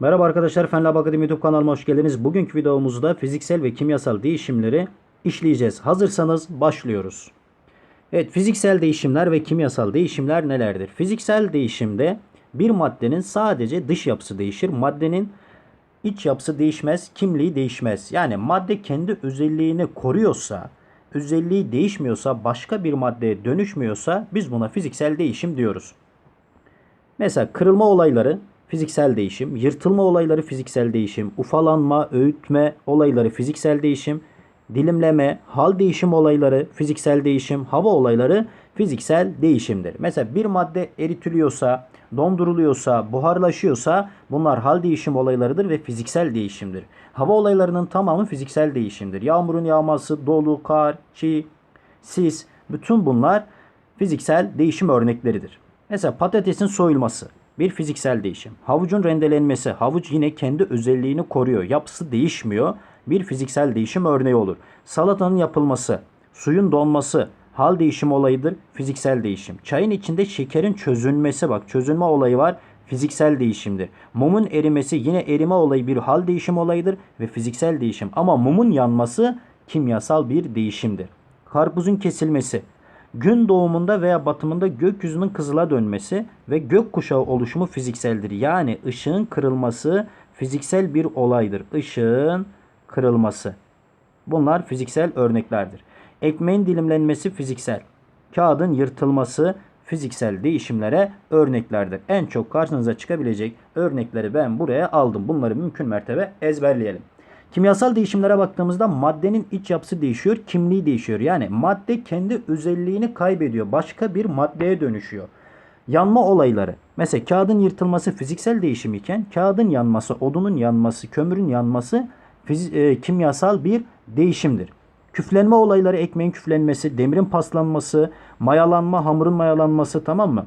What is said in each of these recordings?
Merhaba arkadaşlar Fen Lab Akademi YouTube kanalıma hoş geldiniz. Bugünkü videomuzda fiziksel ve kimyasal değişimleri işleyeceğiz. Hazırsanız başlıyoruz. Evet fiziksel değişimler ve kimyasal değişimler nelerdir? Fiziksel değişimde bir maddenin sadece dış yapısı değişir. Maddenin iç yapısı değişmez, kimliği değişmez. Yani madde kendi özelliğini koruyorsa, özelliği değişmiyorsa, başka bir maddeye dönüşmüyorsa biz buna fiziksel değişim diyoruz. Mesela kırılma olayları fiziksel değişim, yırtılma olayları fiziksel değişim, ufalanma, öğütme olayları fiziksel değişim, dilimleme, hal değişim olayları fiziksel değişim, hava olayları fiziksel değişimdir. Mesela bir madde eritiliyorsa, donduruluyorsa, buharlaşıyorsa bunlar hal değişim olaylarıdır ve fiziksel değişimdir. Hava olaylarının tamamı fiziksel değişimdir. Yağmurun yağması, dolu, kar, çiğ, sis bütün bunlar fiziksel değişim örnekleridir. Mesela patatesin soyulması bir fiziksel değişim. Havucun rendelenmesi. Havuç yine kendi özelliğini koruyor. Yapısı değişmiyor. Bir fiziksel değişim örneği olur. Salatanın yapılması, suyun donması hal değişim olayıdır. Fiziksel değişim. Çayın içinde şekerin çözülmesi bak çözülme olayı var. Fiziksel değişimdir. Mumun erimesi yine erime olayı bir hal değişim olayıdır ve fiziksel değişim. Ama mumun yanması kimyasal bir değişimdir. Karpuzun kesilmesi gün doğumunda veya batımında gökyüzünün kızıla dönmesi ve gökkuşağı oluşumu fizikseldir. Yani ışığın kırılması fiziksel bir olaydır. Işığın kırılması. Bunlar fiziksel örneklerdir. Ekmeğin dilimlenmesi fiziksel. Kağıdın yırtılması fiziksel değişimlere örneklerdir. En çok karşınıza çıkabilecek örnekleri ben buraya aldım. Bunları mümkün mertebe ezberleyelim. Kimyasal değişimlere baktığımızda maddenin iç yapısı değişiyor, kimliği değişiyor. Yani madde kendi özelliğini kaybediyor. Başka bir maddeye dönüşüyor. Yanma olayları. Mesela kağıdın yırtılması fiziksel değişim iken kağıdın yanması, odunun yanması, kömürün yanması e, kimyasal bir değişimdir. Küflenme olayları ekmeğin küflenmesi, demirin paslanması, mayalanma, hamurun mayalanması tamam mı?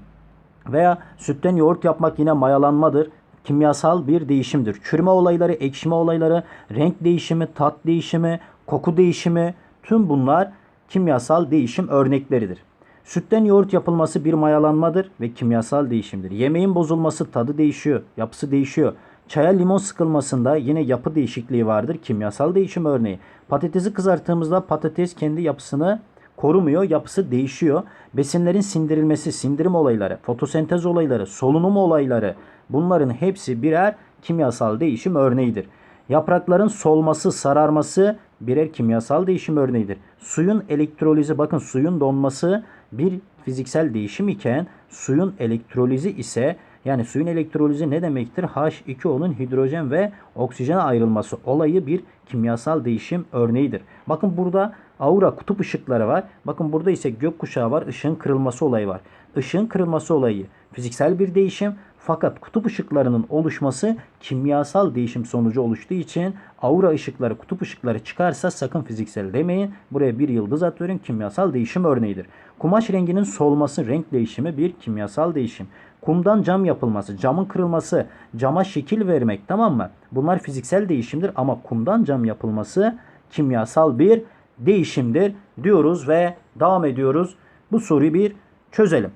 Veya sütten yoğurt yapmak yine mayalanmadır. Kimyasal bir değişimdir. Çürüme olayları, ekşime olayları, renk değişimi, tat değişimi, koku değişimi tüm bunlar kimyasal değişim örnekleridir. Sütten yoğurt yapılması bir mayalanmadır ve kimyasal değişimdir. Yemeğin bozulması tadı değişiyor, yapısı değişiyor. Çaya limon sıkılmasında yine yapı değişikliği vardır. Kimyasal değişim örneği. Patatesi kızarttığımızda patates kendi yapısını korumuyor, yapısı değişiyor. Besinlerin sindirilmesi, sindirim olayları, fotosentez olayları, solunum olayları bunların hepsi birer kimyasal değişim örneğidir. Yaprakların solması, sararması birer kimyasal değişim örneğidir. Suyun elektrolizi bakın suyun donması bir fiziksel değişim iken suyun elektrolizi ise yani suyun elektrolizi ne demektir? H2O'nun hidrojen ve oksijene ayrılması olayı bir kimyasal değişim örneğidir. Bakın burada aura kutup ışıkları var. Bakın burada ise gökkuşağı var. Işığın kırılması olayı var. Işığın kırılması olayı fiziksel bir değişim. Fakat kutup ışıklarının oluşması kimyasal değişim sonucu oluştuğu için aura ışıkları, kutup ışıkları çıkarsa sakın fiziksel demeyin. Buraya bir yıldız atıyorum. Kimyasal değişim örneğidir. Kumaş renginin solması, renk değişimi bir kimyasal değişim. Kumdan cam yapılması, camın kırılması, cama şekil vermek tamam mı? Bunlar fiziksel değişimdir ama kumdan cam yapılması kimyasal bir değişimdir diyoruz ve devam ediyoruz. Bu soruyu bir çözelim.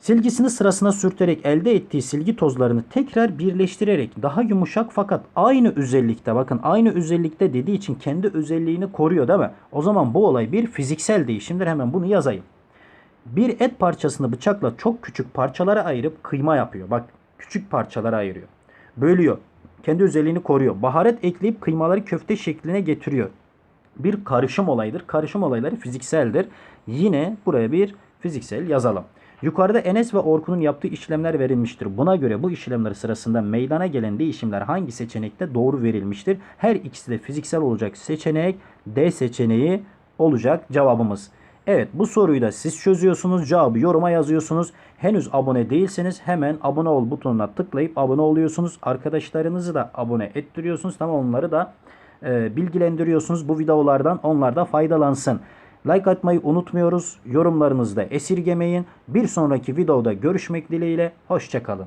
Silgisini sırasına sürterek elde ettiği silgi tozlarını tekrar birleştirerek daha yumuşak fakat aynı özellikte bakın aynı özellikte dediği için kendi özelliğini koruyor değil mi? O zaman bu olay bir fiziksel değişimdir. Hemen bunu yazayım. Bir et parçasını bıçakla çok küçük parçalara ayırıp kıyma yapıyor. Bak küçük parçalara ayırıyor. Bölüyor. Kendi özelliğini koruyor. Baharat ekleyip kıymaları köfte şekline getiriyor. Bir karışım olayıdır. Karışım olayları fizikseldir. Yine buraya bir fiziksel yazalım. Yukarıda Enes ve Orkun'un yaptığı işlemler verilmiştir. Buna göre bu işlemler sırasında meydana gelen değişimler hangi seçenekte doğru verilmiştir? Her ikisi de fiziksel olacak seçenek D seçeneği olacak cevabımız. Evet bu soruyu da siz çözüyorsunuz. Cevabı yoruma yazıyorsunuz. Henüz abone değilseniz hemen abone ol butonuna tıklayıp abone oluyorsunuz. Arkadaşlarınızı da abone ettiriyorsunuz. Tamam onları da e, bilgilendiriyorsunuz bu videolardan. Onlar da faydalansın. Like atmayı unutmuyoruz. Yorumlarınızı da esirgemeyin. Bir sonraki videoda görüşmek dileğiyle. Hoşçakalın.